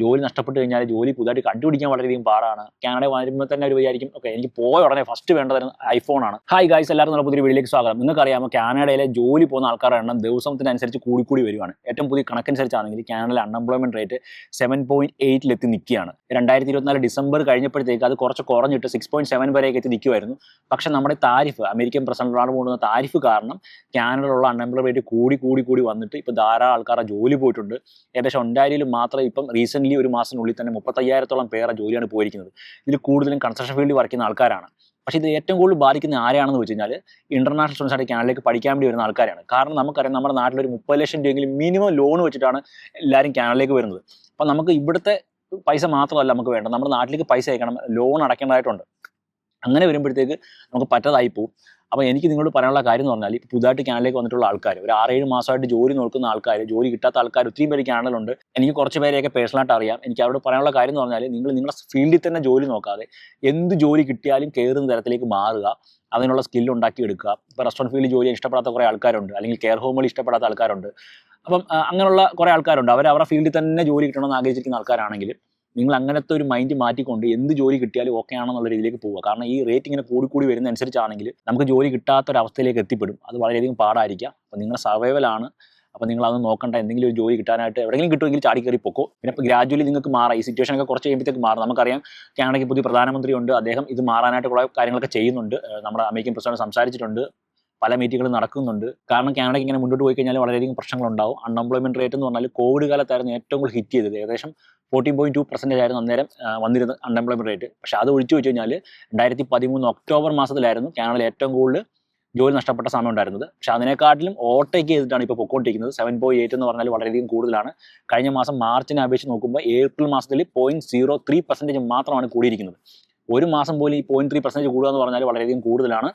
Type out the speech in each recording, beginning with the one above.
ജോലി നഷ്ടപ്പെട്ട് കഴിഞ്ഞാൽ ജോലി പുതുതായിട്ട് കണ്ടുപിടിക്കാൻ വളരെയധികം പാടാണ്. കാനഡ വരുമ്പോൾ തന്നെ ഒരു വിചാരിക്കും ഓക്കെ എനിക്ക് പോയ ഉടനെ ഫസ്റ്റ് വേണ്ടത് ഐഫോണാണ് ഹായ് ഗായ്സ് എല്ലാവരും നമ്മുടെ പുതിയ വീട്ടിലേക്ക് സ്വാഗതം. നിങ്ങൾക്കറിയാമോ കാനഡയിലെ ജോലി പോകുന്ന ആൾക്കാരുടെ എണ്ണം ദിവസത്തിനനുസരിച്ച് കൂടിക്കൂടി വരുവാണ്. ഏറ്റവും പുതിയ കണക്കനുസരിച്ചാണെങ്കിൽ കാനഡയിലെ അൺഎംപ്ലോയ്മെന്റ് റേറ്റ് സെവൻ പോയിന്റ് എയ്റ്റിലെത്തി നിൽക്കുകയാണ്. രണ്ടായിരത്തി ഇരുപത്തിനാല് ഡിസംബർ കഴിഞ്ഞപ്പോഴത്തേക്ക് അത് കുറച്ച് കുറഞ്ഞിട്ട് സിക്സ് പോയിന്റ് സെവൻ വരെയൊക്കെ എത്തി നിൽക്കുമായിരുന്നു പക്ഷേ നമ്മുടെ താരിഫ് അമേരിക്കൻ പ്രസിഡന്റാണ് കൊണ്ടുവന്ന താരിഫ് കാരണം കാനഡയിലുള്ള അൺഎംപ്ലോയ്മെന്റ് റേറ്റ് കൂടി കൂടി കൂടി വന്നിട്ട് ഇപ്പോൾ ധാരാളം ആൾക്കാരുടെ ജോലി പോയിട്ടുണ്ട്. ഏകദേശം ഒണ്ടാരിയിൽ മാത്രം ഇപ്പം റീസെന്റ് ഒരു മാസത്തിനുള്ളിൽ തന്നെ മുപ്പത്തയ്യായിരത്തോളം പേരെ ജോലിയാണ് പോയിരിക്കുന്നത്. ഇതിൽ കൂടുതലും കൺസ്ട്രക്ഷൻ ഫീൽഡിൽ വർക്ക് ചെയ്യുന്ന ആൾക്കാരാണ്. പക്ഷേ ഇത് ഏറ്റവും കൂടുതൽ ബാധിക്കുന്ന ആരെയാണെന്ന് വെച്ച് കഴിഞ്ഞാൽ ഇന്റർനാഷണൽ സ്റ്റുഡൻസ് ആയിട്ട് കാനഡയിലേക്ക് പഠിക്കാൻ വേണ്ടി വരുന്ന ആൾക്കാരാണ്. കാരണം നമുക്കറിയാം നമ്മുടെ നാട്ടിൽ ഒരു മുപ്പത് ലക്ഷം രൂപയെങ്കിലും മിനിമം ലോൺ വെച്ചിട്ടാണ് എല്ലാവരും കാനഡയിലേക്ക് വരുന്നത്. അപ്പം നമുക്ക് ഇവിടുത്തെ പൈസ മാത്രമല്ല നമുക്ക് വേണ്ട നമ്മുടെ നാട്ടിലേക്ക് പൈസ അയക്കണം ലോൺ അടയ്ക്കേണ്ടതായിട്ടുണ്ട്. അങ്ങനെ വരുമ്പോഴത്തേക്ക് നമുക്ക് പറ്റതായി പോകും അപ്പോൾ എനിക്ക് നിങ്ങളോട് പറയാനുള്ള കാര്യം എന്ന് പറഞ്ഞാൽ ഇപ്പോൾ പുതുതായിട്ട് കാനലിലേക്ക് വന്നിട്ടുള്ള ആൾക്കാർ ഒരു ആറേഴ് മാസമായിട്ട് ജോലി നോക്കുന്ന ആൾക്കാർ ജോലി കിട്ടാത്ത ആൾക്കാർ ഒത്തിരി പേര് കാനഡയിലുണ്ട് എനിക്ക് കുറച്ച് പേരെയൊക്കെ പേഴ്സണലായിട്ട് അറിയാം. എനിക്ക് അവരോട് പറയാനുള്ള കാര്യം എന്ന് പറഞ്ഞാൽ നിങ്ങൾ നിങ്ങളുടെ ഫീൽഡിൽ തന്നെ ജോലി നോക്കാതെ എന്ത് ജോലി കിട്ടിയാലും കയറുന്ന തരത്തിലേക്ക് മാറുക അതിനുള്ള സ്കില്ല് ഉണ്ടാക്കി എടുക്കുക ഇപ്പോൾ റെസ്റ്റോറന്റ് ഫീൽഡിൽ ജോലി ഇഷ്ടപ്പെടാത്ത കുറേ ആൾക്കാരുണ്ട്. അല്ലെങ്കിൽ കെയർ ഹോമുകൾ ഇഷ്ടപ്പെടാത്ത ആൾക്കാരുണ്ട്. അപ്പം അങ്ങനെയുള്ള കുറേ ആൾക്കാരുണ്ട്. അവർ അവരുടെ ഫീൽഡിൽ തന്നെ ജോലി കിട്ടണമെന്ന് ആഗ്രഹിച്ചിരിക്കുന്ന ആൾക്കാരാണെങ്കിൽ നിങ്ങൾ അങ്ങനത്തെ ഒരു മൈൻഡ് മാറ്റിക്കൊണ്ട് എന്ത് ജോലി കിട്ടിയാലും ഓക്കെ ആണെന്നുള്ള രീതിയിലേക്ക് പോവുക. കാരണം ഈ റേറ്റ് ഇങ്ങനെ കൂടി കൂടി വരുന്ന അനുസരിച്ചാണെങ്കിൽ നമുക്ക് ജോലി കിട്ടാത്ത ഒരു അവസ്ഥയിലേക്ക് എത്തിപ്പെടും. അത് വളരെയധികം പാടായിരിക്കാം. അപ്പോൾ നിങ്ങളുടെ സർവൈവലാണ് അപ്പോൾ നിങ്ങൾ അത് നോക്കണ്ട. എന്തെങ്കിലും ഒരു ജോലി കിട്ടാനായിട്ട് എവിടെയെങ്കിലും കിട്ടുമെങ്കിൽ ചാടി കയറി പൊക്കോ. പിന്നെ ഇപ്പോൾ ഗ്രാജുവലി നിങ്ങൾക്ക് മാറാം. ഈ സിറ്റുവേഷൻ ഒക്കെ കുറച്ച് കഴിയുമ്പോഴത്തേക്ക് മാറും. നമുക്കറിയാം കാനഡയ്ക്ക് പുതിയ പ്രധാനമന്ത്രിയുണ്ട്. അദ്ദേഹം ഇത് മാറാനായിട്ട് കുറേ കാര്യങ്ങളൊക്കെ ചെയ്യുന്നുണ്ട്. നമ്മുടെ അമേരിക്കൻ പ്രസിഡന്റ് സംസാരിച്ചിട്ടുണ്ട്. പല മീറ്റുകളും നടക്കുന്നുണ്ട്. കാരണം കാനഡയ്ക്ക് ഇങ്ങനെ മുന്നോട്ട് പോയി കഴിഞ്ഞാൽ വളരെയധികം പ്രശ്നങ്ങളുണ്ടാവും. അൺഎംപ്ലോയ്മെന്റ് റേറ്റ് എന്ന് പറഞ്ഞാൽ കോവിഡ് കാലത്തായിരുന്നു ഏറ്റവും കൂടുതൽ ഹിറ്റ് ചെയ്തത്. ഏകദേശം ഫോർട്ടീൻ പോയിന്റ് ടു പെർസെന്റേജ് ആയിരുന്നു അന്നേരം വന്നിരുന്ന അൺഎംപ്ലോയ്മെന്റ് റേറ്റ് പക്ഷേ അത് ഒഴിച്ചു വെച്ച് കഴിഞ്ഞാൽ രണ്ടായിരത്തി പതിമൂന്ന് ഒക്ടോബർ മാസത്തിലായിരുന്നു കാനഡയിൽ ഏറ്റവും കൂടുതൽ ജോലി നഷ്ടപ്പെട്ട സമയം ഉണ്ടായിരുന്നത്. പക്ഷെ അതിനെക്കാട്ടിലും ഓവർടേക്ക് ചെയ്തിട്ടാണ് ഇപ്പോൾ പൊക്കോണ്ടിരിക്കുന്നത്. സെവൻ പോയിന്റ് എയ്റ്റ് എന്ന് പറഞ്ഞാൽ വളരെയധികം കൂടുതലാണ്. കഴിഞ്ഞ മാസം മാർച്ചിനെ അപേക്ഷിച്ച് നോക്കുമ്പോൾ ഏപ്രിൽ മാസത്തിൽ പോയിന്റ് സീറോ ത്രീ പെർസെന്റേജ് മാത്രമാണ് കൂടിയിരിക്കുന്നത്. ഒരു മാസം പോലും ഈ പോയിന്റ് ത്രീ പെർസെന്റേജ് കൂടുക എന്ന് പറഞ്ഞാൽ വളരെയധികം കൂടുതലാണ്.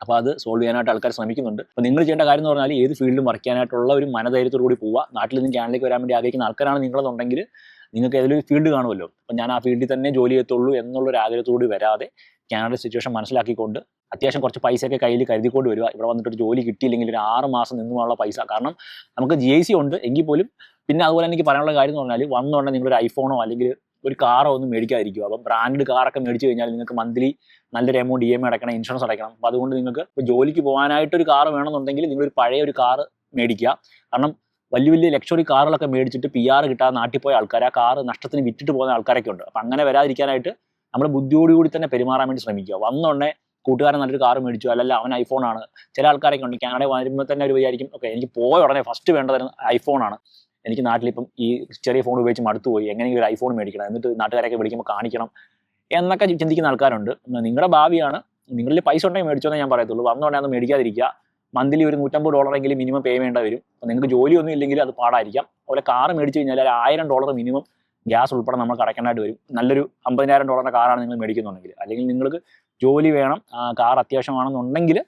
അപ്പോൾ അത് സോൾവ് ചെയ്യാനായിട്ട് ആൾക്കാർ ശ്രമിക്കുന്നുണ്ട്. അപ്പോൾ നിങ്ങൾ ചെയ്യേണ്ട കാര്യം എന്ന് പറഞ്ഞാൽ ഏത് ഫീൽഡിലും വർക്ക് ചെയ്യാനായിട്ടുള്ള ഒരു മനധൈര്യത്തോടു കൂടി പോവുക. നാട്ടിൽ നിന്ന് ചാനലിലേക്ക് വരാൻ വേണ്ടി ആഗ്രഹിക്കുന്ന ആൾക്കാരാണ് നിങ്ങളെന്നുണ്ടെങ്കിൽ നിങ്ങൾക്ക് ഏതെങ്കിലും ഫീൽഡ് കാണുമല്ലോ. അപ്പം ഞാൻ ആ ഫീൽഡിൽ തന്നെ ജോലി ചെയ്യത്തുള്ളൂ എന്നുള്ള ഒരു ആഗ്രഹത്തോട് വരാതെ കാനഡ സിറ്റുവേഷൻ മനസ്സിലാക്കിക്കൊണ്ട് അത്യാവശ്യം കുറച്ച് പൈസയൊക്കെ കയ്യിൽ കരുതിക്കൊണ്ട് വരിക. ഇവിടെ വന്നിട്ട് ഒരു ജോലി കിട്ടിയില്ലെങ്കിൽ ഒരു ആറ് മാസം നിന്നുമുള്ള പൈസ. കാരണം നമുക്ക് ജി ഉണ്ട്. എങ്കിൽ പോലും പിന്നെ അതുപോലെ എനിക്ക് പറയാനുള്ള കാര്യം എന്ന് പറഞ്ഞാൽ വന്നുകൊണ്ട് നിങ്ങളൊരു ഐഫോണോ അല്ലെങ്കിൽ ഒരു കാറോ ഒന്നും മേടിക്കാതിരിക്കുക. അപ്പം ബ്രാൻഡ് കാറൊക്കെ മേടിച്ചു കഴിഞ്ഞാൽ നിങ്ങൾക്ക് മന്ത്ലി നല്ലൊരു എമൗണ്ട് ഇ എം ഐ അടയ്ക്കണം. ഇൻഷുറൻസ് അടക്കണം അപ്പം അതുകൊണ്ട് നിങ്ങൾക്ക് ഇപ്പോൾ ജോലിക്ക് പോകാനായിട്ട് ഒരു കാർ വേണമെന്നുണ്ടെങ്കിൽ നിങ്ങളൊരു പഴയ ഒരു കാർ മേടിക്കുക. കാരണം വലിയ വലിയ ലക്ഷറി കാറുകളൊക്കെ മേടിച്ചിട്ട് പി ആർ കിട്ടാതെ നാട്ടിൽ പോയ ആൾക്കാർ ആ കാർ നഷ്ടത്തിന് വിറ്റിട്ട് പോകുന്ന ആൾക്കാരൊക്കെ ഉണ്ട്. അപ്പം അങ്ങനെ വരാതിരിക്കാനായിട്ട് നമ്മൾ ബുദ്ധിയോടുകൂടി തന്നെ പെരുമാറാൻ വേണ്ടി ശ്രമിക്കുക. വന്നുടനെ കൂട്ടുകാരൻ നല്ലൊരു കാർ മേടിച്ചു അല്ലല്ല അവൻ ഐഫോൺ ആണ്. ചില ആൾക്കാരൊക്കെ ഉണ്ട് കാനഡ വരുമ്പോൾ തന്നെ ഒരു വിചാരിക്കും ഓക്കെ എനിക്ക് പോയ ഉടനെ ഫസ്റ്റ് വേണ്ടത് ഐഫോണാണ് എനിക്ക് നാട്ടിലിപ്പം ഈ ചെറിയ ഫോൺ ഉപയോഗിച്ച് മടുത്തു പോയി എങ്ങനെയെങ്കിലും ഒരു ഐഫോൺ മേടിക്കണം. എന്നിട്ട് നാട്ടുകാരൊക്കെ വിളിക്കുമ്പോൾ കാണിക്കണം എന്നൊക്കെ ചിന്തിക്കുന്ന ആൾക്കാരുണ്ട്. നിങ്ങളുടെ ഭാവിയാണ്. നിങ്ങളിൽ പൈസ ഉണ്ടെങ്കിൽ മേടിച്ചോന്നേ ഞാൻ പറയത്തുള്ളൂ. വന്നോണ്ടേ അത് മേടിക്കാതിരിക്കുക. മന്ത്ലി ഒരു നൂറ്റമ്പത് ഡോളറെങ്കിലും മിനിമം പേ ചെയ്യേണ്ട വരും. നിങ്ങൾക്ക് ജോലിയൊന്നും ഇല്ലെങ്കിൽ അത് പാടായിരിക്കാം. അതുപോലെ കാർ മേടിച്ച് കഴിഞ്ഞാൽ ഒരു ആയിരം ഡോളർ മിനിമം ഗ്യാസ് ഉൾപ്പെടെ നമ്മൾ അടയ്ക്കേണ്ടതായിട്ട് വരും. നല്ലൊരു അമ്പതിനായിരം ഡോളറിന്റെ കാറാണ് നിങ്ങൾ മേടിക്കുന്നുണ്ടെങ്കിൽ. അല്ലെങ്കിൽ നിങ്ങൾക്ക് ജോലി വേണം കാർ അത്യാവശ്യമാണെന്നുണ്ടെങ്കിൽ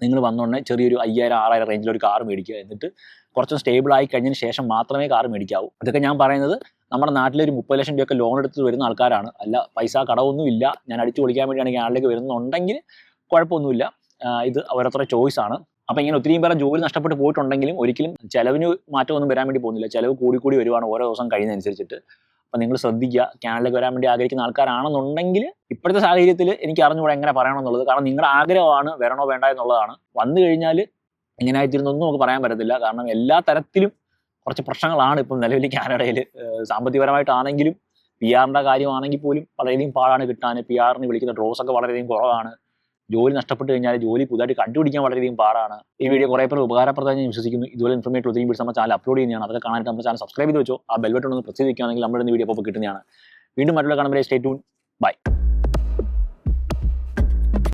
നിങ്ങൾ വന്നോടനെ ചെറിയൊരു അയ്യായിരം ആറായിരം റേഞ്ചിൽ ഒരു കാർ മേടിക്കുക. എന്നിട്ട് കുറച്ച് സ്റ്റേബിൾ ആയി കഴിഞ്ഞതിന് ശേഷം മാത്രമേ കാർ മേടിക്കാവൂ. ഇതൊക്കെ ഞാൻ പറയുന്നത് നമ്മുടെ നാട്ടിലൊരു മുപ്പത് ലക്ഷം രൂപയൊക്കെ ലോൺ എടുത്ത് വരുന്ന ആൾക്കാരാണ്. അല്ല പൈസ കടമൊന്നും ഇല്ല. ഞാൻ അടിച്ചു പൊളിക്കാൻ വേണ്ടിയാണ് ഞാനിലേക്ക് വരുന്നുണ്ടെങ്കിൽ കുഴപ്പമൊന്നുമില്ല. ഇത് ഓരോരുത്തരുടെ ചോയ്സ് ആണ്. അപ്പം ഇങ്ങനെ ഒത്തിരിയും പേരെ ജോലി നഷ്ടപ്പെട്ട് പോയിട്ടുണ്ടെങ്കിലും ഒരിക്കലും ചിലവിന് മാറ്റമൊന്നും വരാൻ വേണ്ടി പോകുന്നില്ല. ചിലവ് കൂടി കൂടി വരുവാണ് ഓരോ ദിവസം കഴിയുന്നതനുസരിച്ചിട്ട്. അപ്പം നിങ്ങൾ ശ്രദ്ധിക്കുക. ചാനലിലേക്ക് വരാൻ വേണ്ടി ആഗ്രഹിക്കുന്ന ആൾക്കാരാണെന്നുണ്ടെങ്കിൽ ഇപ്പോഴത്തെ സാഹചര്യത്തിൽ എനിക്ക് അറിഞ്ഞുകൂടെ എങ്ങനെ പറയണമെന്നുള്ളത്. കാരണം നിങ്ങളുടെ ആഗ്രഹമാണ് വരണോ വേണ്ട എന്നുള്ളതാണ്. വന്നു കഴിഞ്ഞാൽ എങ്ങനെയായിത്തീരുന്നൊന്നും നമുക്ക് പറയാൻ പറ്റത്തില്ല. കാരണം എല്ലാ തരത്തിലും കുറച്ച് പ്രശ്നങ്ങളാണ് ഇപ്പം നിലവിൽ കാനഡയിൽ. സാമ്പത്തികപരമായിട്ടാണെങ്കിലും പി ആറിന്റെ കാര്യമാണെങ്കിൽ പോലും വളരെയധികം പാടാണ് കിട്ടാൻ. പി ആറിന് വിളിക്കുന്ന ഡ്രോസ് ഒക്കെ വളരെയധികം കുറവാണ്. ജോലി നഷ്ടപ്പെട്ട് കഴിഞ്ഞാൽ ജോലി പുതുതായിട്ട് കണ്ടുപിടിക്കാൻ വളരെയധികം പാടാണ്. ഈ വീഡിയോ കുറേ പേർ ഉപകാരപ്രദമായി ഞാൻ വിശ്വസിക്കുന്നു. ഇതുപോലെ ഇൻഫർമേറ്റീവ് ഒത്തിരി വീഡിയോസ് നമ്മുടെ ചാനൽ അപ്ലോഡ് ചെയ്യുന്നതാണ്. അതൊക്കെ കാണാനായിട്ട് നമ്മുടെ ചാനൽ സബ്സ്ക്രൈബ് ചെയ്ത് വെച്ചോ. ആ ബെൽബട്ടൺ ഒന്ന് പ്രസ് ചെയ്ത് വെക്കുകയാണെങ്കിൽ നമ്മുടെ വീഡിയോ അപ്പോൾ കിട്ടുന്നതാണ്. വീണ്ടും മറ്റുള്ള കാണുമ്പോൾ സ്റ്റേ ട്യൂൺ ബൈ